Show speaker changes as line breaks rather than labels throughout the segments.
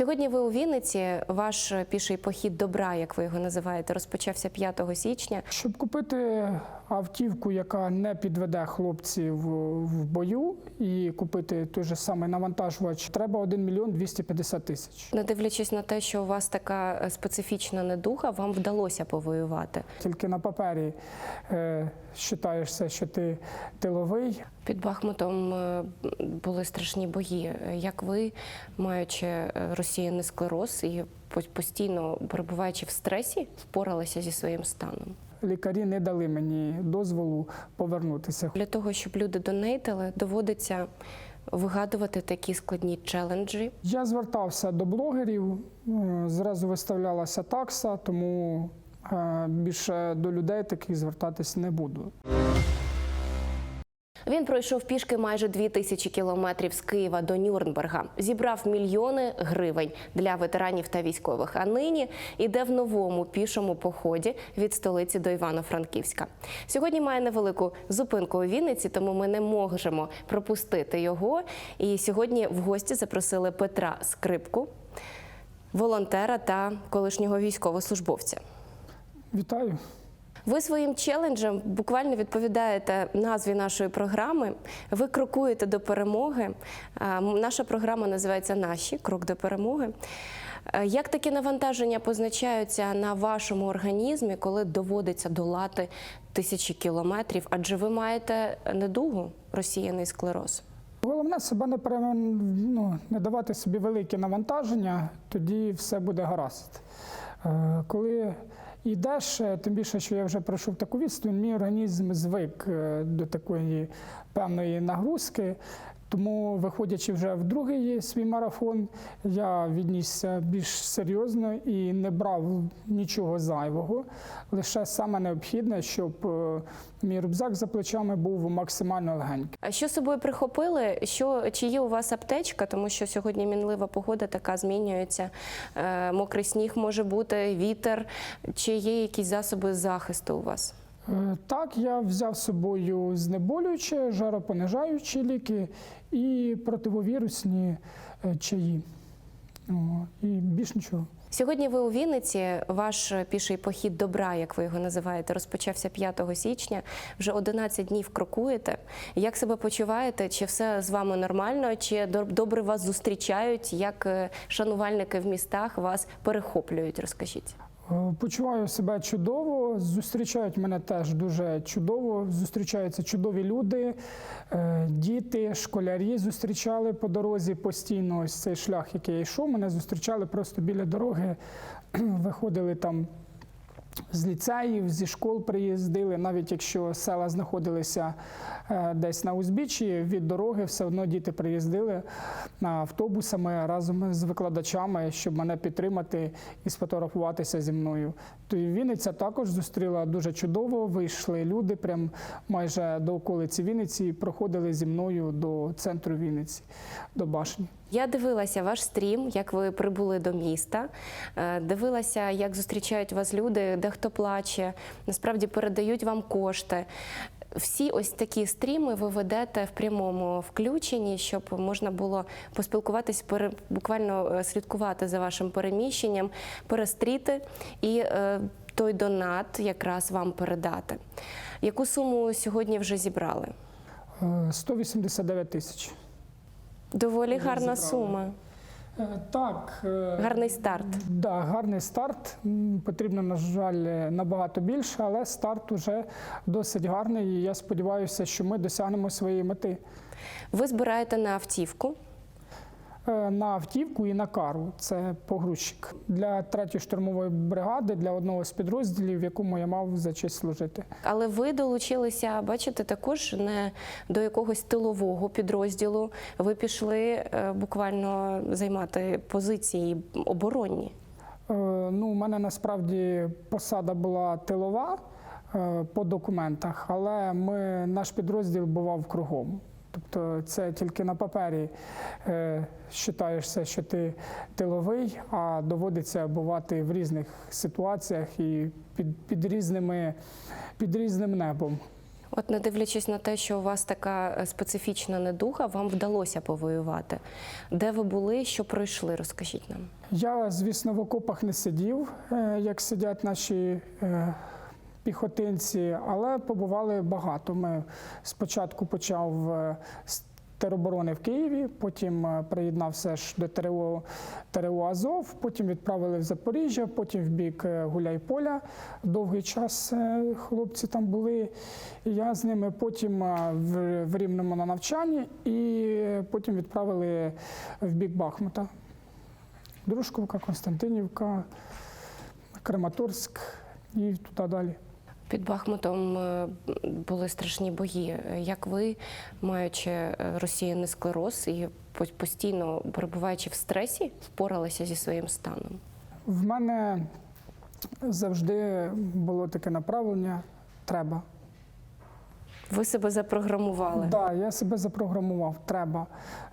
Сьогодні ви у Вінниці. Ваш піший похід добра, як ви його називаєте, розпочався 5 січня.
Щоб купити автівку, яка не підведе хлопців в бою, і купити той же самий навантажувач, треба 1 мільйон 250 тисяч.
Не дивлячись на те, що у вас така е, специфічна недуга, вам вдалося повоювати.
Тільки на папері е, вважаєшся, що ти тиловий.
Під Бахмутом е, були страшні бої. Як ви, маючи е, розсіяний склероз і постійно перебуваючи в стресі, впоралися зі своїм станом?
Лікарі не дали мені дозволу повернутися.
Для того, щоб люди донейтили, доводиться вигадувати такі складні челенджі.
Я звертався до блогерів, е, зразу виставлялася такса, тому е, більше до людей таких звертатись не буду.
Він пройшов пішки майже дві тисячі кілометрів з Києва до Нюрнберга, зібрав мільйони гривень для ветеранів та військових. А нині іде в новому пішому поході від столиці до Івано-Франківська. Сьогодні має невелику зупинку у Вінниці, тому ми не можемо пропустити його. І сьогодні в гості запросили Петра Скрипку, волонтера та колишнього військовослужбовця.
Вітаю.
Ви своїм челенджем буквально відповідаєте назві нашої програми. Ви крокуєте до перемоги. Наша програма називається Наші крок до перемоги. Як такі навантаження позначаються на вашому організмі, коли доводиться долати тисячі кілометрів? Адже ви маєте недугу, розсіяний склероз.
Головне себе не ну, не давати собі велике навантаження, тоді все буде гаразд. Е, Коли йдеш, е, тим більше, що я вже пройшов таку відстань, мій організм звик е, до такої певної нагрузки. Тому, виходячи вже в другий свій марафон, я віднісся більш серйозно і не брав нічого зайвого. Лише саме необхідне, щоб е, мій рюкзак за плечами був максимально легенький.
А що з собою прихопили? Що чи є у вас аптечка? Тому що сьогодні мінлива погода така змінюється. Е, мокрий сніг може бути, вітер. Чи є якісь засоби захисту у вас?
Е, Так, я взяв з собою знеболюючі, жаропонижаючі ліки і противовірусні е, чаї. І більш нічого.
Сьогодні ви у Вінниці. Ваш піший похід добра, як ви його називаєте, розпочався 5 січня. Вже 11 днів крокуєте. Як себе почуваєте? Чи все з вами нормально? Чи доб- добре вас зустрічають? Як е, шанувальники в містах вас перехоплюють? Розкажіть.
Е, Почуваю себе чудово, зустрічають мене теж дуже чудово. Зустрічаються чудові люди, е, діти, школярі зустрічали по дорозі постійно. Ось цей шлях, який я йшов, мене зустрічали просто біля дороги, виходили там. З ліцеїв, зі школ приїздили, навіть якщо села знаходилися е, десь на узбіччі від дороги, все одно діти приїздили автобусами разом з викладачами, щоб мене підтримати і сфотографуватися зі мною. То Вінниця також зустріла дуже чудово. Вийшли люди, прям майже до околиці Вінниці, проходили зі мною до центру Вінниці, до башні.
Я дивилася ваш стрім, як ви прибули до міста. е, Дивилася, як зустрічають вас люди, де хто плаче, насправді передають вам кошти. Всі ось такі стріми ви ведете в прямому включенні, щоб можна було поспілкуватись, буквально е, слідкувати за вашим переміщенням, перестріти і е, той донат якраз вам передати. Яку суму сьогодні вже зібрали?
Е, 189 тисяч.
Доволі гарна сума,
Е, Так, е,
гарний старт.
Да, гарний старт. Потрібно, на жаль, набагато більше, але старт уже досить гарний. І я сподіваюся, що ми досягнемо своєї мети
Ви збираєте на автівку.
Е, на автівку і на кару. Це погрузчик для третьої штурмової бригади, для одного з підрозділів, в якому я мав за честь служити.
Але ви долучилися, бачите, також не до якогось тилового підрозділу. Ви пішли е, буквально займати позиції оборонні.
Е, Ну, у мене насправді посада була тилова по документах, але ми, наш підрозділ бував кругом. Тобто це тільки на папері е, вважаєшся, що ти тиловий, а доводиться бувати в різних ситуаціях і під, під, різними, під різним небом.
От не дивлячись на те, що у вас така е, специфічна недуга, вам вдалося повоювати. Де ви були, що пройшли? Розкажіть нам.
Я, звісно, в окопах не сидів, е, як сидять наші е, піхотинці, але побували багато. Ми спочатку почав е, з тероборони в Києві, потім е, приєднався ж до ТРО, ТРО Азов, потім відправили в Запоріжжя, потім в бік е, Гуляйполя. Довгий час хлопці там були. Я з ними потім в, в Рівному на навчанні і потім відправили в бік Бахмута. Дружковка, Константинівка, Краматорськ і туди далі.
Під Бахмутом е, були страшні бої. Як ви, маючи е, розсіяний склероз і постійно перебуваючи в стресі, впоралися зі своїм станом?
В мене завжди було таке направлення треба.
Ви себе запрограмували.
Так, да, я себе запрограмував, треба.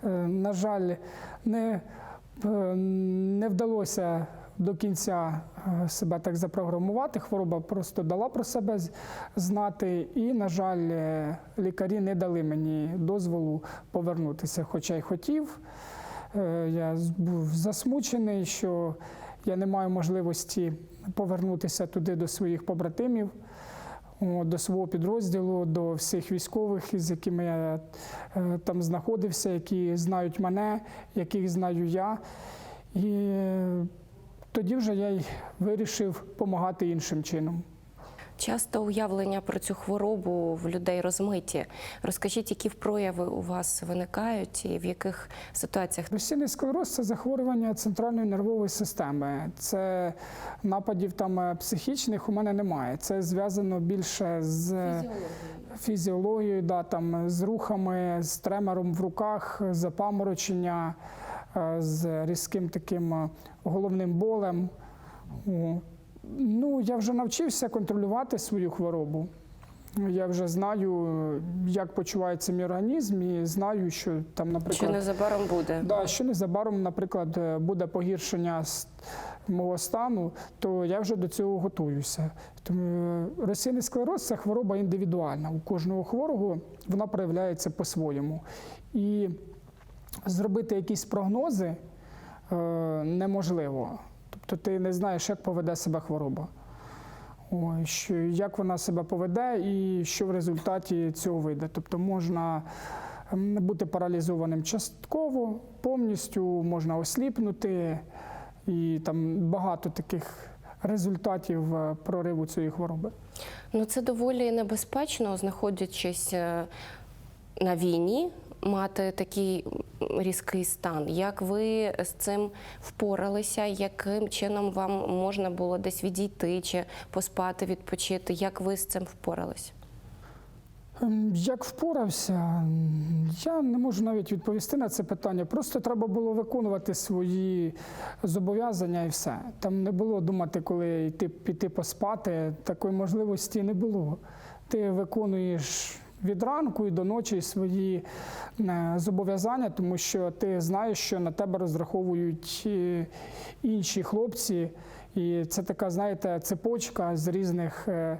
Е, На жаль, не, не вдалося до кінця е, себе так запрограмувати. Хвороба просто дала про себе знати, і, на жаль, е, лікарі не дали мені дозволу повернутися, хоча й хотів. Е, Я був засмучений, що я не маю можливості повернутися туди до своїх побратимів, до свого підрозділу, до всіх військових, з якими я там знаходився, які знають мене, яких знаю я. І тоді вже я й вирішив допомагати іншим чином.
Часто уявлення про цю хворобу в людей розмиті. Розкажіть, які прояви у вас виникають і в яких ситуаціях
Російний склероз це захворювання центральної нервової системи. Це нападів там е, психічних у мене немає. Це зв'язано більше з фізіологією, да, там, з рухами, з тремором в руках, запаморочення, з різким таким е, головним болем. Ну, я вже навчився контролювати свою хворобу. Я вже знаю, е, як почувається мій організм, і знаю, що там, наприклад,
що незабаром буде?
Да, що незабаром, наприклад, е, буде погіршення мого стану, то я вже до цього готуюся. Тому е, російний склероз це хвороба індивідуальна. У кожного хворого вона проявляється по-своєму. І зробити якісь прогнози е, неможливо. Тобто ти не знаєш, як поведе себе хвороба. Що, як вона себе поведе і що в результаті цього вийде. Тобто можна бути паралізованим частково, повністю можна осліпнути, і там багато таких результатів е, прориву цієї хвороби.
Ну це доволі небезпечно, знаходячись е, на війні, мати такий різкий стан. Як ви з цим впоралися? Яким чином вам можна було десь відійти чи поспати, відпочити? Як ви з цим впоралися?
Ем, Як впорався, я не можу навіть відповісти на це питання. Просто треба було виконувати свої зобов'язання і все. Там не було думати, коли йти піти поспати. Такої можливості не було. Ти виконуєш від ранку і до ночі свої е, зобов'язання, тому що ти знаєш, що на тебе розраховують е, інші хлопці. І це така, знаєте, цепочка з різних, е,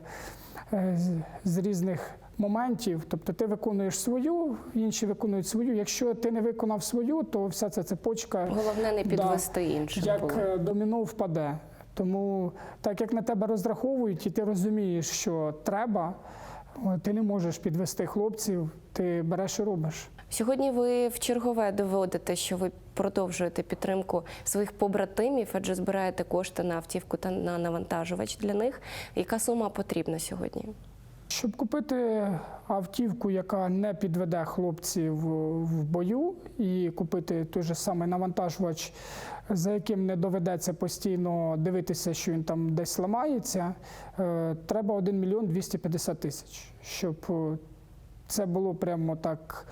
з- різних моментів. Тобто ти виконуєш свою, інші виконують свою. Якщо ти не виконав свою, то вся ця цепочка
Головне не
Да.
підвести інших.
як
було.
доміно впаде. Тому так як на тебе розраховують, і ти розумієш, що треба, ти не можеш підвести хлопців, ти береш і робиш.
Сьогодні ви в чергове доводите, що ви продовжуєте підтримку своїх побратимів, адже збираєте кошти на автівку та на навантажувач для них. Яка сума потрібна сьогодні?
Щоб купити автівку, яка не підведе хлопців в бою, і купити той же самий навантажувач, за яким не доведеться постійно дивитися, що він там десь ламається, е, треба 1 мільйон 250 тисяч, щоб е, це було прямо так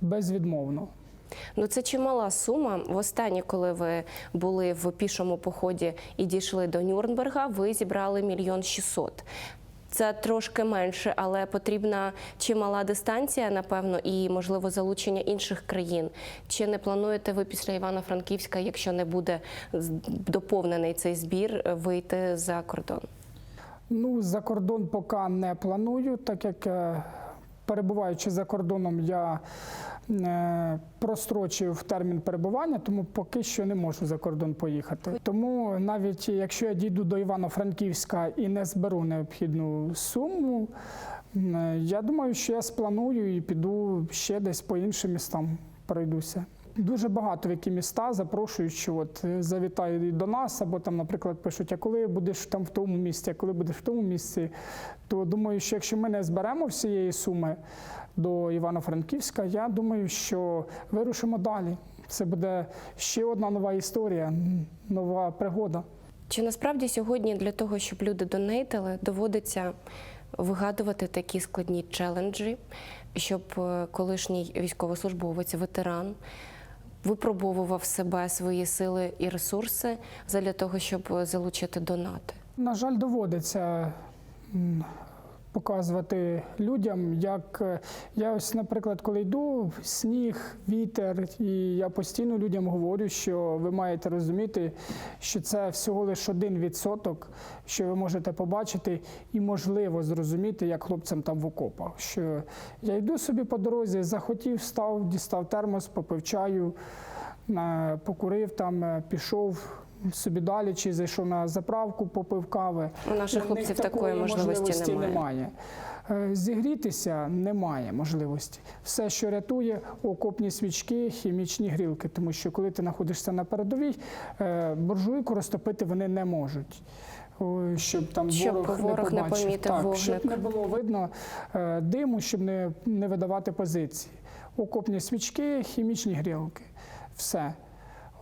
безвідмовно.
Ну це чимала сума. Востаннє, коли ви були в пішому поході і дійшли до Нюрнберга, ви зібрали мільйон шістсот. Це трошки менше, але потрібна чимала дистанція, напевно, і можливо залучення інших країн. Чи не плануєте ви після Івано-Франківська, якщо не буде доповнений цей збір, вийти за кордон?
Ну, за кордон поки не планую, так як е, перебуваючи за кордоном, я прострочив термін перебування, тому поки що не можу за кордон поїхати. Тому навіть якщо я дійду до Івано-Франківська і не зберу необхідну суму, е, я думаю, що я спланую і піду ще десь по іншим містам пройдуся. Дуже багато в які міста запрошують, що от е, завітай до нас, або там, наприклад, пишуть, а коли будеш там в тому місці, а коли будеш в тому місці, то думаю, що якщо ми не зберемо всієї суми до Івано-Франківська, я думаю, що вирушимо далі. Це буде ще одна нова історія, нова пригода.
Чи насправді сьогодні для того, щоб люди донейтили, доводиться вигадувати такі складні челенджі, щоб е, колишній військовослужбовець, ветеран випробовував себе, свої сили і ресурси для того, щоб е, залучити донати?
На жаль, доводиться показувати людям, як е, я ось, наприклад, коли йду, сніг, вітер, і я постійно людям говорю, що ви маєте розуміти, що це всього лише один відсоток, що ви можете побачити і можливо зрозуміти, як хлопцям там в окопах. Що я йду собі по дорозі, захотів, став, дістав термос, попив чаю, покурив там, е, пішов. Собі далі, чи зайшов на заправку, попив кави.
У наших хлопців такої можливості немає.
немає. Е, Зігрітися немає можливості. Все, що рятує, окопні свічки, хімічні грілки, тому що коли ти знаходишся на передовій, е, буржуйку розтопити вони не можуть. Щоб там
Щоб
ворог,
ворог не
не
помітив
так,
вогник.
щоб не було видно е, диму, щоб не, не видавати позиції. Окопні свічки, хімічні грілки. Все.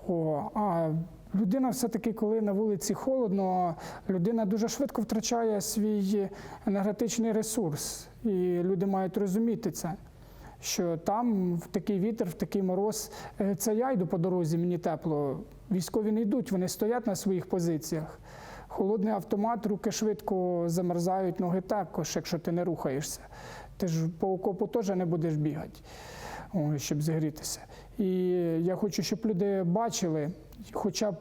О, а людина все-таки, коли на вулиці холодно, людина дуже швидко втрачає свій енергетичний ресурс. І люди мають розуміти це. Що там в такий вітер, в такий мороз, е, це я йду по дорозі, мені тепло. Військові не йдуть, вони стоять на своїх позиціях. Холодний автомат, руки швидко замерзають, ноги також, якщо ти не рухаєшся. Ти ж по окопу теж не будеш бігати, щоб зігрітися. І я хочу, щоб люди бачили, хоча б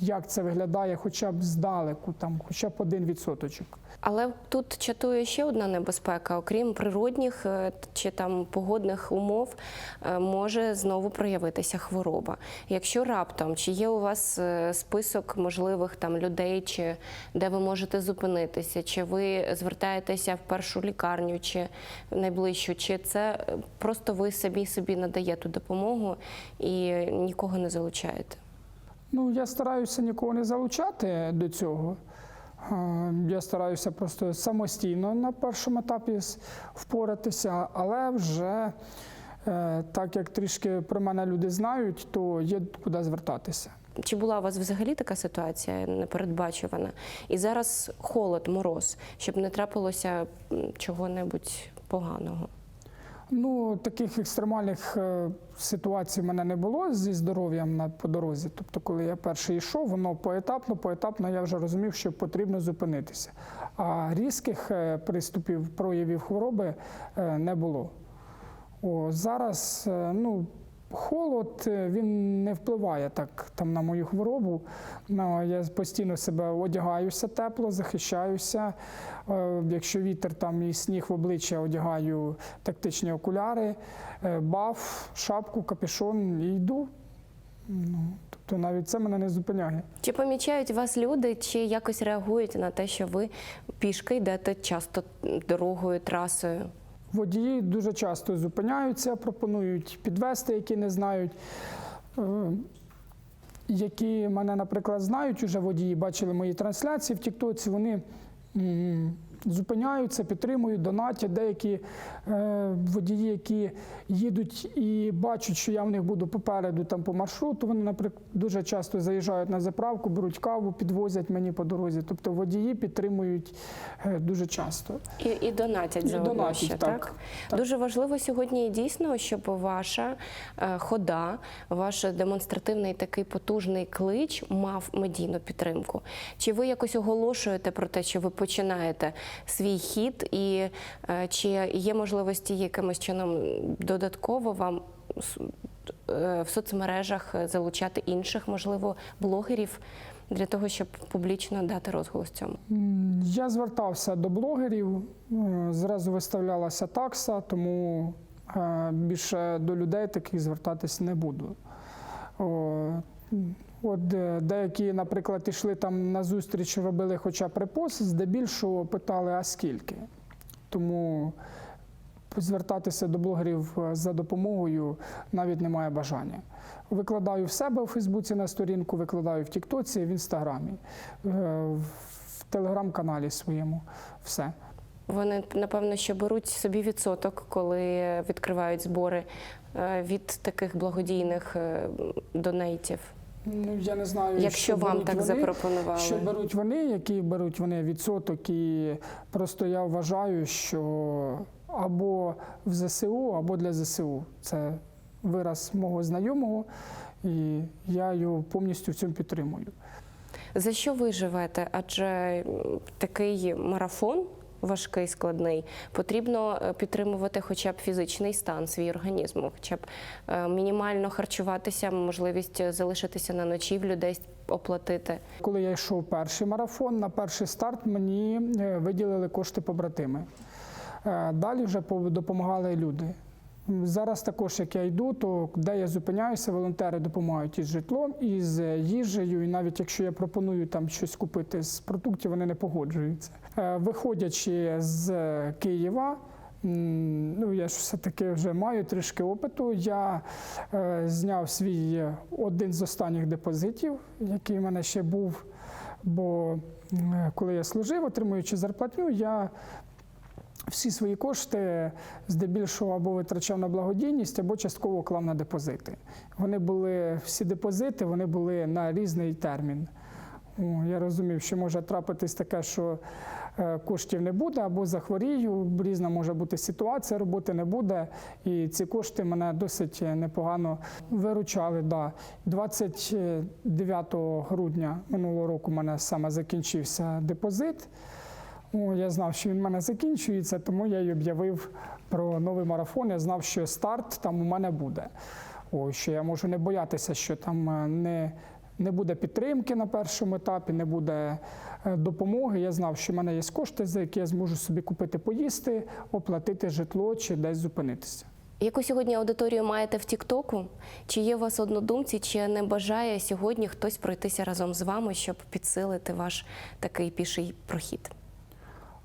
як це виглядає, хоча б здалеку, там, хоча б один відсоточок.
Але тут чатує ще одна небезпека, окрім природних е, чи там погодних умов, е, може знову проявитися хвороба. Якщо раптом чи є у вас е, список можливих там людей, чи де ви можете зупинитися, чи ви звертаєтеся в першу лікарню, чи найближчу, чи це просто ви самі собі надаєте допомогу і нікого не залучаєте?
Ну, я стараюся нікого не залучати до цього. Е, Я стараюся просто самостійно на першому етапі впоратися, але вже е, так як трішки про мене люди знають, то є куди звертатися.
Чи була у вас взагалі така ситуація непередбачувана? І зараз холод, мороз, щоб не трапилося чого-небудь поганого.
Ну, таких екстремальних е, ситуацій в мене не було зі здоров'ям на по дорозі. Тобто, коли я перший йшов, воно поетапно, поетапно я вже розумів, що потрібно зупинитися. А різких е, приступів, проявів хвороби е, не було. О, зараз ну, холод е, він не впливає так там, на мою хворобу. Ну, я постійно себе одягаюся тепло, захищаюся. Е, Якщо вітер там і сніг в обличчя, одягаю тактичні окуляри, е, баф, шапку, капюшон і йду. Ну, тобто навіть це мене не зупиняє.
Чи помічають вас люди, чи якось реагують на те, що ви пішки йдете часто дорогою, трасою?
Водії дуже часто зупиняються, пропонують підвести, які не знають. Е, Які мене, наприклад, знають, уже водії бачили мої трансляції в Тіктоці, вони зупиняються, підтримують, донатять. Деякі е, водії, які їдуть і бачать, що я в них буду попереду там по маршруту, вони, наприклад, дуже часто заїжджають на заправку, беруть каву, підвозять мені по дорозі. Тобто водії підтримують е, дуже часто.
І, і донатять заодно
донатять, так.
так?
Так.
Дуже важливо сьогодні і дійсно, щоб ваша е, хода, ваш демонстративний такий потужний клич мав медійну підтримку. Чи ви якось оголошуєте про те, що ви починаєте свій хід, і е, чи є можливості якимось чином додатково вам е, в соцмережах залучати інших, можливо, блогерів для того, щоб публічно дати розголос цьому?
Я звертався до блогерів, е, зразу виставлялася такса, тому більше до людей таких звертатись не буду. От е, деякі, наприклад, йшли там на зустріч, робили хоча б репост, здебільшого питали, а скільки. Тому звертатися до блогерів е, за допомогою навіть немає бажання. Викладаю в себе у Фейсбуці на сторінку, викладаю в Тіктоці, в Інстаграмі, е, в телеграм-каналі своєму. Все.
Вони напевно що беруть собі відсоток, коли відкривають збори від таких благодійних донейтів.
Ну, я не знаю,
Якщо
що
вам так
вони,
запропонували.
Що беруть вони, який беруть вони відсоток, і просто я вважаю, що або в ЗСУ, або для ЗСУ. Це вираз мого знайомого, і я його повністю в цьому підтримую.
За що ви живете? Адже такий марафон. Важкий, складний, потрібно е, підтримувати хоча б фізичний стан свій організму, хоча б е, мінімально харчуватися, можливість залишитися на ночівлю, десь оплатити.
Коли я йшов перший марафон, на перший старт мені е, виділили кошти побратими. Е, Далі вже по- допомагали люди. Зараз також, як я йду, то де я зупиняюся, волонтери допомагають із житлом, із е, їжею. І навіть якщо я пропоную там щось купити з продуктів, вони не погоджуються. Е, Виходячи з е, Києва, ну я ж все-таки вже маю трішки опиту. Я зняв свій один з останніх депозитів, який в мене ще був. Бо коли я служив, отримуючи зарплатню, я всі свої кошти здебільшого або витрачав на благодійність, або частково клав на депозити. Вони були всі депозити, вони були на різний термін. Я розумів, що може трапитись таке, що е, коштів не буде, або захворію, різна може бути ситуація, роботи не буде. І ці кошти мене досить непогано виручали. Да. 29 грудня минулого року у мене саме закінчився депозит. О, я знав, що він в мене закінчується, тому я й об'явив про новий марафон. Я знав, що старт там у мене буде. О, що я можу не боятися, що там е, не, не буде підтримки на першому етапі, не буде е, допомоги. Я знав, що в мене є кошти, за які я зможу собі купити поїсти, оплатити житло чи десь зупинитися.
Яку сьогодні аудиторію маєте в Тіктоку? Чи є у вас однодумці, чи не бажає сьогодні хтось пройтися разом з вами, щоб підсилити ваш такий піший прохід?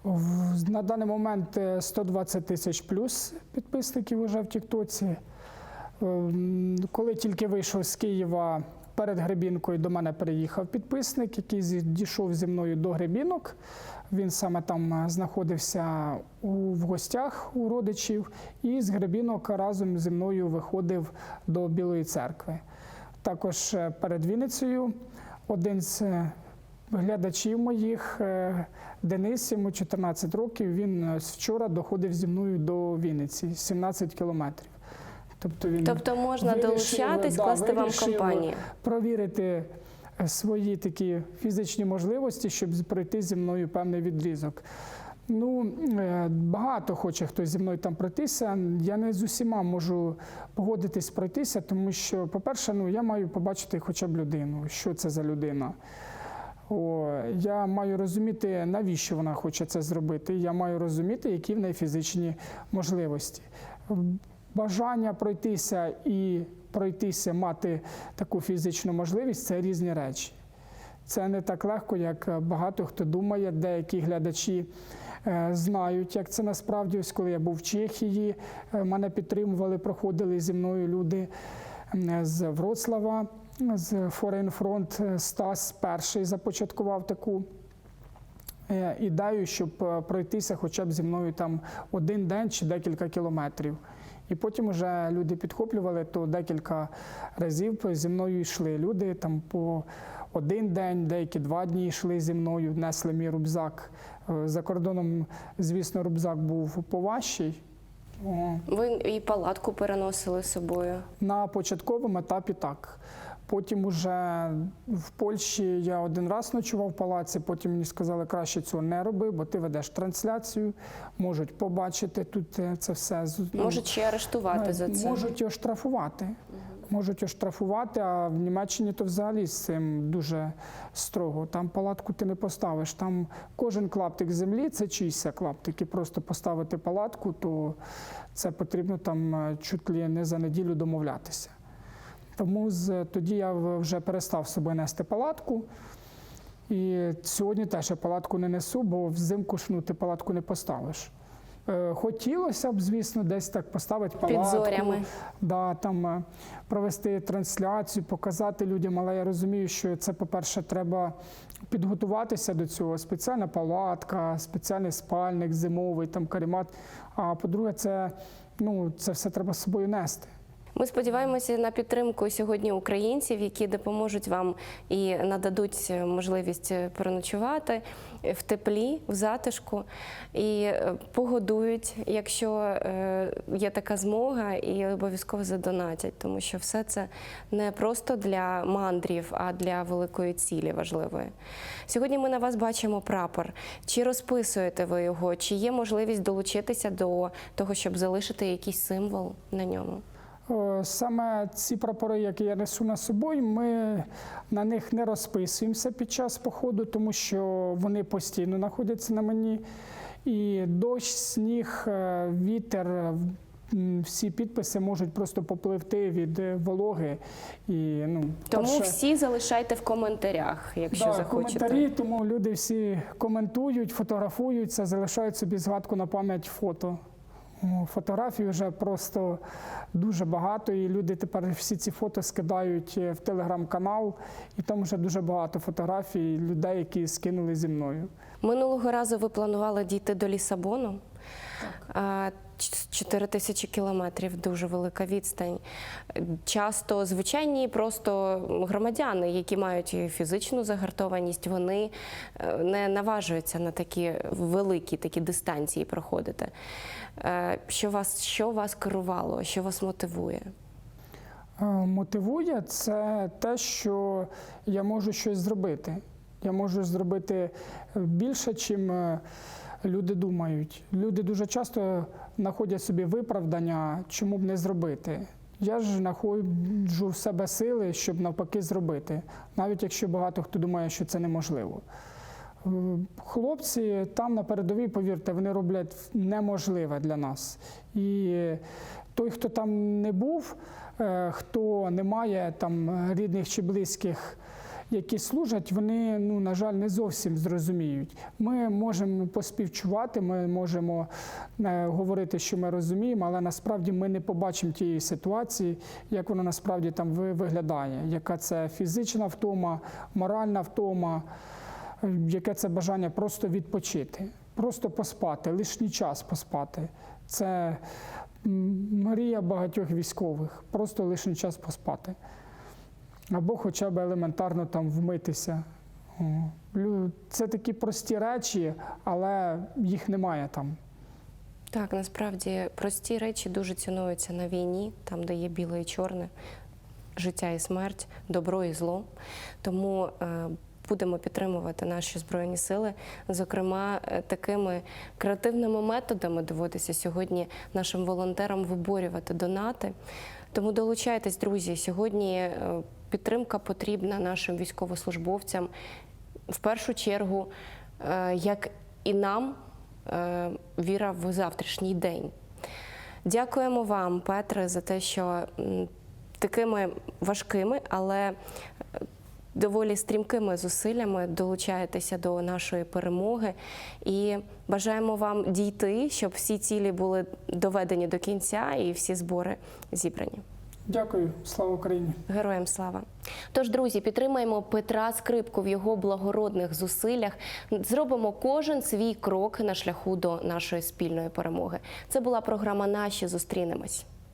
На даний момент е, 120 тисяч плюс підписників вже в Тіктоці. Ем, Коли тільки вийшов з Києва перед Гребінкою, до мене приїхав підписник, який дійшов зі мною до Гребінок. Він саме там е, знаходився у, в гостях у родичів, і з Гребінок разом зі мною виходив до Білої церкви. Також е, перед Вінницею один з е, глядачів моїх, е, Денис, йому 14 років, він е, вчора доходив зі мною до Вінниці, 17 кілометрів. Тобто він
Тобто можна
вирішив,
долучатись,
да,
класти вам компанію.
провірити е, свої такі фізичні можливості, щоб пройти зі мною певний відрізок. Ну, багато хоче хтось зі мною там пройтися. Я не з усіма можу погодитись пройтися, тому що, по-перше, ну, я маю побачити хоча б людину, що це за людина. О, я маю розуміти, навіщо вона хоче це зробити. Я маю розуміти, які в неї фізичні можливості. Бажання пройтися і пройтися, мати таку фізичну можливість це різні речі. Це не так легко, як багато хто думає. Деякі глядачі е, знають, як це насправді. Ось коли я був в Чехії, е, мене підтримували, проходили зі мною люди з Вроцлава, з Foreign Front. Е, Стас перший започаткував таку е, ідею, щоб е, пройтися хоча б зі мною там один день чи декілька кілометрів. І потім вже люди підхоплювали, то декілька разів зі мною йшли. Люди там по один день, деякі два дні йшли зі мною, несли мій рюкзак. За кордоном, звісно, рюкзак був поважчий.
Ви і палатку переносили з собою.
на початковому етапі так. Потім уже в Польщі я один раз ночував в палаці, потім мені сказали, краще цього не роби, бо ти ведеш трансляцію, можуть побачити тут це все. ну,
Можуть ще арештувати
Е,
за це.
Можуть його штрафувати. можуть оштрафувати, а в Німеччині то взагалі з цим дуже строго. Там палатку ти не поставиш. Там кожен клаптик землі це чийся клаптик. І просто поставити палатку, то це потрібно там е, чуть ли не за неділю домовлятися. Тому з, тоді я вже перестав з собою нести палатку. І сьогодні теж я палатку не несу, бо взимку ж ну, ти палатку не поставиш. Е, Хотілося б, звісно, десь так поставити палатку,
зорями.
Да, там, е, провести трансляцію, показати людям, але я розумію, що це, по-перше, треба підготуватися до цього. Спеціальна палатка, спеціальний спальник зимовий, там каремат. А по-друге, це, ну, це все треба з собою нести.
Ми сподіваємося на підтримку сьогодні українців, які допоможуть вам і нададуть можливість переночувати в теплі, в затишку і е, погодують, якщо е, є така змога, і обов'язково задонатять, тому що все це не просто для мандрів, а для великої цілі важливої. Сьогодні ми на вас бачимо прапор. Чи розписуєте ви його, чи є можливість долучитися до того, щоб залишити якийсь символ на ньому?
О, Саме ці прапори, які я несу на собою, ми на них не розписуємося під час походу, тому що вони постійно знаходяться на мені. І дощ, сніг, е, вітер, всі підписи можуть просто попливти від е, вологи. І, ну,
Тому
перше-
всі залишайте в коментарях, якщо
Да,
захочете.
коментарі, тому люди всі коментують, фотографуються, залишають собі згадку на пам'ять фото. Фотографій вже просто дуже багато, і люди тепер всі ці фото скидають е, в телеграм-канал, і там вже дуже багато фотографій людей, які скинули зі мною.
Минулого разу ви планували дійти до Лісабону. Ч- 4 тисячі кілометрів дуже велика відстань. Часто звичайні просто громадяни, які мають фізичну загартованість, вони е, не наважуються на такі великі такі дистанції проходити. Е, Що вас, що вас керувало, що вас мотивує?
Е, Мотивує це те, що я можу щось зробити. Я можу зробити е, більше, чим люди думають. Люди дуже часто знаходять собі виправдання, чому б не зробити. Я ж знаходжу в себе сили, щоб навпаки зробити, навіть якщо багато хто думає, що це неможливо. Хлопці там на передовій, повірте, вони роблять неможливе для нас. І той, хто там не був, е, хто не має там рідних чи близьких, які служать, вони, ну, на жаль, не зовсім зрозуміють. Ми можемо поспівчувати, ми можемо е, говорити, що ми розуміємо, але насправді ми не побачимо тієї ситуації, як вона насправді там виглядає, яка це фізична втома, моральна втома яке це бажання просто відпочити, просто поспати, лишній час поспати. Це мрія багатьох військових, просто лишній час поспати. Або хоча б елементарно там вмитися. Це такі прості речі, але їх немає там.
Так, насправді прості речі дуже цінуються на війні, там, де є біле і чорне, життя і смерть, добро і зло. Тому е, будемо підтримувати наші збройні сили. Зокрема, е, такими креативними методами доводиться сьогодні нашим волонтерам виборювати донати. Тому долучайтесь, друзі. Сьогодні е, підтримка потрібна нашим військовослужбовцям в першу чергу, е, як і нам, віра в завтрашній день. Дякуємо вам, Петре, за те, що такими важкими, але доволі стрімкими зусиллями долучаєтеся до нашої перемоги і бажаємо вам дійти, щоб всі цілі були доведені до кінця і всі збори зібрані.
Дякую, слава Україні!
Героям слава! Тож, друзі, підтримаємо Петра Скрипку в його благородних зусиллях. Зробимо кожен свій крок на шляху до нашої спільної перемоги. Це була програма Наші зустрінемось.